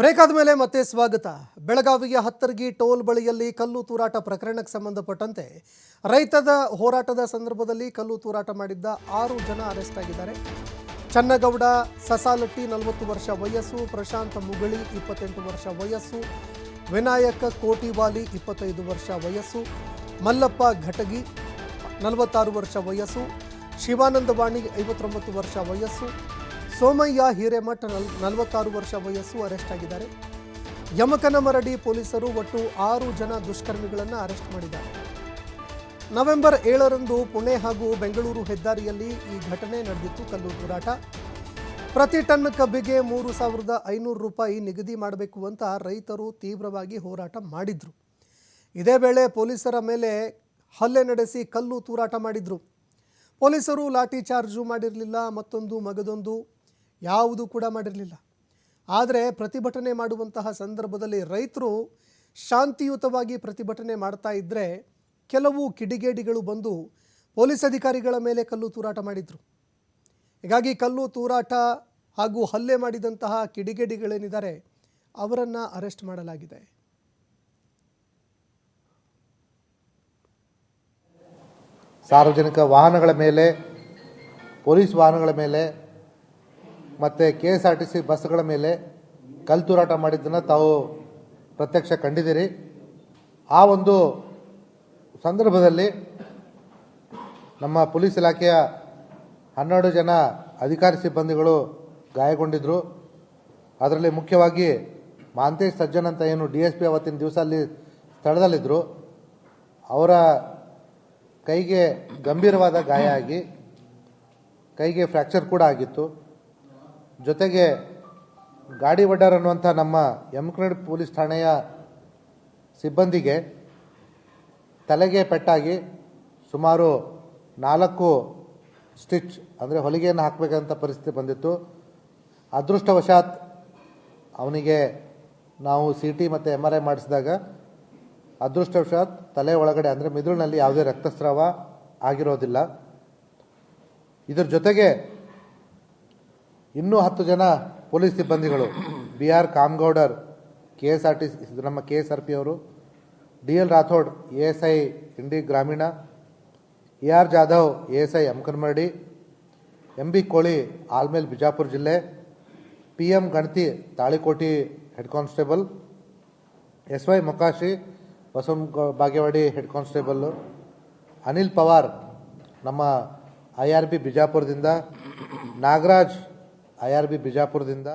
Break ಆದಮೇಲೆ ಮತ್ತೆ ಸ್ವಾಗತ. ಬೆಳಗಾವಿಯ ಹತ್ತರ್ಗಿ ಟೋಲ್ ಬಳಿಯಲ್ಲಿ ಕಲ್ಲು ತೂರಾಟ ಪ್ರಕರಣಕ್ಕೆ ಸಂಬಂಧಪಟ್ಟಂತೆ ರೈತದ ಹೋರಾಟದ ಸಂದರ್ಭದಲ್ಲಿ ಕಲ್ಲು ತೂರಾಟ ಮಾಡಿದ್ದ ಆರು ಜನ ಅರೆಸ್ಟ್ ಆಗಿದ್ದಾರೆ. ಚನ್ನಗೌಡ, ಸಸಾಲಟ್ಟಿ ನಲವತ್ತು ವರ್ಷ ವಯಸ್ಸು, ಪ್ರಶಾಂತ್ ಮುಗಳಿ ಇಪ್ಪತ್ತೆಂಟು ವರ್ಷ ವಯಸ್ಸು, ವಿನಾಯಕ ಕೋಟಿವಾಲಿ ಇಪ್ಪತ್ತೈದು ವರ್ಷ ವಯಸ್ಸು, ಮಲ್ಲಪ್ಪ ಘಟಗಿ ನಲವತ್ತಾರು ವರ್ಷ ವಯಸ್ಸು, ಶಿವಾನಂದ ವಾಣಿ ಐವತ್ತೊಂಬತ್ತು ವರ್ಷ ವಯಸ್ಸು ಸೋಮಯ್ಯ ಹಿರೇಮಠ ನಲ್ ನಲವತ್ತಾರು ವರ್ಷ ವಯಸ್ಸು ಅರೆಸ್ಟ್ ಆಗಿದ್ದಾರೆ. ಯಮಕನ ಮರಡಿ ಪೊಲೀಸರು ಒಟ್ಟು ಆರು ಜನ ದುಷ್ಕರ್ಮಿಗಳನ್ನು ಅರೆಸ್ಟ್ ಮಾಡಿದ್ದಾರೆ. ನವೆಂಬರ್ ಏಳರಂದು ಪುಣೆ ಹಾಗೂ ಬೆಂಗಳೂರು ಹೆದ್ದಾರಿಯಲ್ಲಿ ಈ ಘಟನೆ ನಡೆದಿತ್ತು. ಕಲ್ಲು ತೂರಾಟ. ಪ್ರತಿ ಟನ್ ಕಬ್ಬಿಗೆ ಮೂರು ಸಾವಿರದ ಐನೂರು ರೂಪಾಯಿ ನಿಗದಿ ಮಾಡಬೇಕು ಅಂತ ರೈತರು ತೀವ್ರವಾಗಿ ಹೋರಾಟ ಮಾಡಿದ್ರು. ಇದೇ ವೇಳೆ ಪೊಲೀಸರ ಮೇಲೆ ಹಲ್ಲೆ ನಡೆಸಿ ಕಲ್ಲು ತೂರಾಟ ಮಾಡಿದ್ರು. ಪೊಲೀಸರು ಲಾಠಿ ಚಾರ್ಜು ಮಾಡಿರಲಿಲ್ಲ, ಮತ್ತೊಂದು ಮಗದೊಂದು ಯಾವುದೂ ಕೂಡ ಮಾಡಿರಲಿಲ್ಲ. ಆದರೆ ಪ್ರತಿಭಟನೆ ಮಾಡುವಂತಹ ಸಂದರ್ಭದಲ್ಲಿ ರೈತರು ಶಾಂತಿಯುತವಾಗಿ ಪ್ರತಿಭಟನೆ ಮಾಡ್ತಾ ಇದ್ದರೆ ಕೆಲವು ಕಿಡಿಗೇಡಿಗಳು ಬಂದು ಪೊಲೀಸ್ ಅಧಿಕಾರಿಗಳ ಮೇಲೆ ಕಲ್ಲು ತೂರಾಟ ಮಾಡಿದರು. ಹೀಗಾಗಿ ಕಲ್ಲು ತೂರಾಟ ಹಾಗೂ ಹಲ್ಲೆ ಮಾಡಿದಂತಹ ಕಿಡಿಗೇಡಿಗಳೇನಿದ್ದಾರೆ ಅವರನ್ನು ಅರೆಸ್ಟ್ ಮಾಡಲಾಗಿದೆ. ಸಾರ್ವಜನಿಕ ವಾಹನಗಳ ಮೇಲೆ, ಪೊಲೀಸ್ ವಾಹನಗಳ ಮೇಲೆ ಮತ್ತು K S R T C ಬಸ್ಗಳ ಮೇಲೆ ಕಲ್ಲು ತೂರಾಟ ಮಾಡಿದ್ದನ್ನು ತಾವು ಪ್ರತ್ಯಕ್ಷ ಕಂಡಿದ್ದೀರಿ. ಆ ಒಂದು ಸಂದರ್ಭದಲ್ಲಿ ನಮ್ಮ ಪೊಲೀಸ್ ಇಲಾಖೆಯ ಹನ್ನೆರಡು ಜನ ಅಧಿಕಾರಿ ಸಿಬ್ಬಂದಿಗಳು ಗಾಯಗೊಂಡಿದ್ದರು ಅದರಲ್ಲಿ ಮುಖ್ಯವಾಗಿ ಮಾಂತೇಶ್ ಸಜ್ಜನ್ ಅಂತ ಏನು ಡಿ ಎಸ್ ಪಿ ಅವತ್ತಿನ ದಿವಸ ಅಲ್ಲಿ ಸ್ಥಳದಲ್ಲಿದ್ದರು ಅವರ ಕೈಗೆ ಗಂಭೀರವಾದ ಗಾಯ ಆಗಿ, ಕೈಗೆ ಫ್ರ್ಯಾಕ್ಚರ್ ಕೂಡ ಆಗಿತ್ತು. ಜೊತೆಗೆ ಗಾಡಿ ವಡ್ಡರ್ ಅನ್ನುವಂಥ ನಮ್ಮ ಯಮಕನಡ್ ಪೊಲೀಸ್ ಠಾಣೆಯ ಸಿಬ್ಬಂದಿಗೆ ತಲೆಗೆ ಪೆಟ್ಟಾಗಿ ಸುಮಾರು ನಾಲ್ಕು ಸ್ಟಿಚ್, ಅಂದರೆ ಹೊಲಿಗೆಯನ್ನು ಹಾಕಬೇಕಂತ ಪರಿಸ್ಥಿತಿ ಬಂದಿತ್ತು. ಅದೃಷ್ಟವಶಾತ್ ಅವನಿಗೆ ನಾವು ಸಿ ಟಿ ಮತ್ತು ಎಂ ಆರ್ ಐ ಮಾಡಿಸಿದಾಗ ಅದೃಷ್ಟವಶಾತ್ ತಲೆ ಒಳಗಡೆ, ಅಂದರೆ ಮಿದುಳಿನಲ್ಲಿ ಯಾವುದೇ ರಕ್ತಸ್ರಾವ ಆಗಿರೋದಿಲ್ಲ. ಇದರ ಜೊತೆಗೆ ಇನ್ನೂ ಹತ್ತು ಜನ ಪೊಲೀಸ್ ಸಿಬ್ಬಂದಿಗಳು. B R ಕಾಮ್ಗೌಡರ್, K S R T ನಮ್ಮ ಕೆ ಎಸ್ ಆರ್ ಪಿ ಅವರು, D L Rathod, A S I Indi ಗ್ರಾಮೀಣ, A R Jadhav, A S I ಅಮಕನ್ಮರಡಿ, M B Koli Almel Bijapur ಜಿಲ್ಲೆ, ಪಿ ಎಂ ಗಣತಿ Talikoti head constable, S Y Mokashi Basava Bagewadi head constable, Anil Pawar, ನಮ್ಮ I R B ಬಿಜಾಪುರದಿಂದ, Nagaraj I R B ಬಿಜಾಪುರದಿಂದ